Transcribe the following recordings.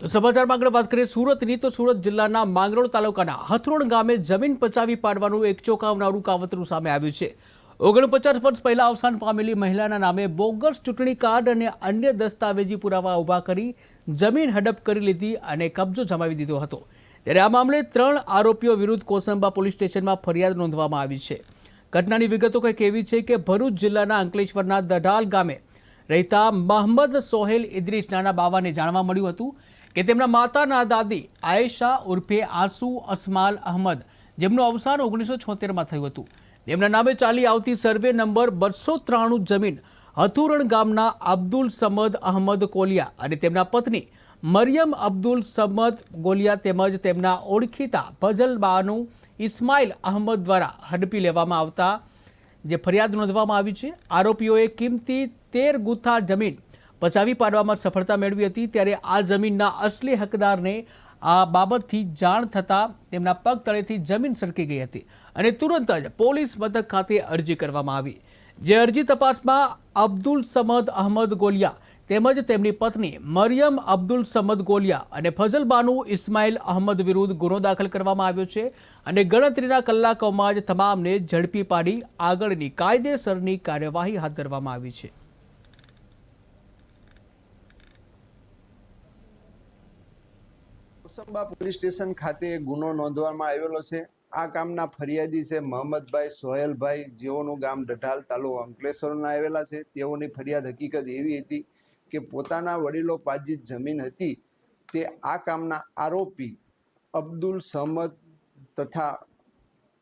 તો સમાચારમાં આગળ વાત કરીએ સુરતની, તો સુરત જિલ્લાના માંગરોળ તાલુકાના હથરોણ ગામે જમીન પચાવી પાડવાનું એક ચોંકાવનારું કાવતરું સામે આવ્યું છે. ઓગણપચાસ વર્ષ પહેલા અવસાન પામેલી મહિલાના નામે બોગસ ચૂંટણી કાર્ડ અને અન્ય દસ્તાવેજી પુરાવા ઊભા કરી જમીન હડપ કરી લીધી અને કબજો જમાવી દીધો હતો. ત્યારે આ મામલે ત્રણ આરોપીઓ વિરુદ્ધ કોસંબા પોલીસ સ્ટેશનમાં ફરિયાદ નોંધવામાં આવી છે. ઘટનાની વિગતો કંઈક એવી છે કે ભરૂચ જિલ્લાના અંકલેશ્વરના દઢાલ ગામે રહેતા મહંમદ સોહેલ ઇદ્રીસ નાના બાવાને જાણવા મળ્યું હતું કે તેમના માતાના દાદી આયેશા ઉર્ફે આસુ અસમાલ અહમદ, જેમનું અવસાન ઓગણીસો છોતેરમાં થયું હતું. તેમના નામે ચાલી આવતી સર્વે નંબર બસો ત્રાણું જમીન હથુરણ ગામના અબ્દુલ સમદ અહમદ કોલિયા અને તેમના પત્ની મરિયમ અબ્દુલ સમદ ગોલિયા તેમજ તેમના ઓળખીતા ફઝલ બાનું ઇસ્માઇલ અહમદ દ્વારા હડપી લેવામાં આવતા, જે ફરિયાદ નોંધવામાં આવી છે, આરોપીઓએ કિંમતી તેર ગુથા જમીન પચાવી પાડવામાં સફળતા મેળવી હતી ત્યારે આ જમીનના અસલી હકદારને આ બાબતથી જાણ થતાં તેમના પગ તળેથી જમીન સરકી ગઈ હતી અને તુરંત જ પોલીસ મથક ખાતે અરજી કરવામાં આવી. જે અરજી તપાસમાં અબ્દુલ સમદ અહમદ ગોલિયા તેમજ તેમની પત્ની મરિયમ અબ્દુલ સમદ ગોલિયા અને ફઝલ બાનુ ઇસ્માઇલ અહમદ વિરુદ્ધ ગુનો દાખલ કરવામાં આવ્યો છે અને ગણતરીના કલાકોમાં જ તમામને ઝડપી પાડી આગળની કાયદેસરની કાર્યવાહી હાથ ધરવામાં આવી છે. કોસંબા પોલીસ સ્ટેશન ખાતે ગુનો નોંધવામાં આવેલો છે. આ કામના ફરિયાદી છે મોહમ્મદભાઈ સોહેલભાઈ. જેઓનું ગામ ડઢાલ તાલુકો અંકલેશ્વરના આવેલા છે. તેઓની ફરિયાદ હકીકત એવી હતી કે પોતાના વડીલો પાજીત જમીન હતી. તે આ કામના આરોપી અબ્દુલ સમદ તથા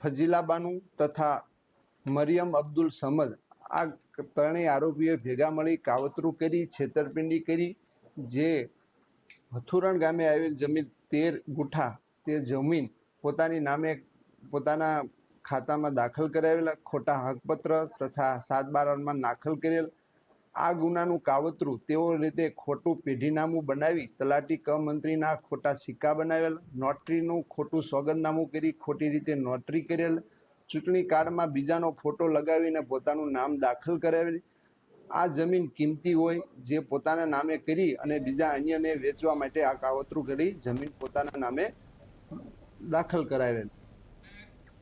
ફજીલાબાનુ તથા મરિયમ અબ્દુલ સમદ. આ ત્રણેય આરોપીએ ભેગા મળી કાવતરું કરી, છેતરપિંડી કરી, જે હથુરણ ગામે આવેલ જમીન તેર ગુઠા તે જમીન પોતાની નામે પોતાના ખાતામાં દાખલ કરાવેલા, ખોટા હકપત્ર તથા સાત બારમાં દાખલ કરેલ. આ ગુનાનું કાવતરું તેઓ રીતે ખોટું પેઢીનામું બનાવી તલાટી ક મંત્રીના ખોટા સિક્કા બનાવેલ, નોટરીનું ખોટું સોગંદનામું કરી ખોટી રીતે નોટરી કરેલ. ચૂંટણી કાર્ડમાં બીજાનો ફોટો લગાવીને પોતાનું નામ દાખલ કરાવેલ. આ જમીન કિંમતી હોય જે પોતાના નામે કરી અને બીજા અન્યને વેચવા માટે આ કાવતરું કરી જમીન પોતાના નામે દાખલ કરાવેલ.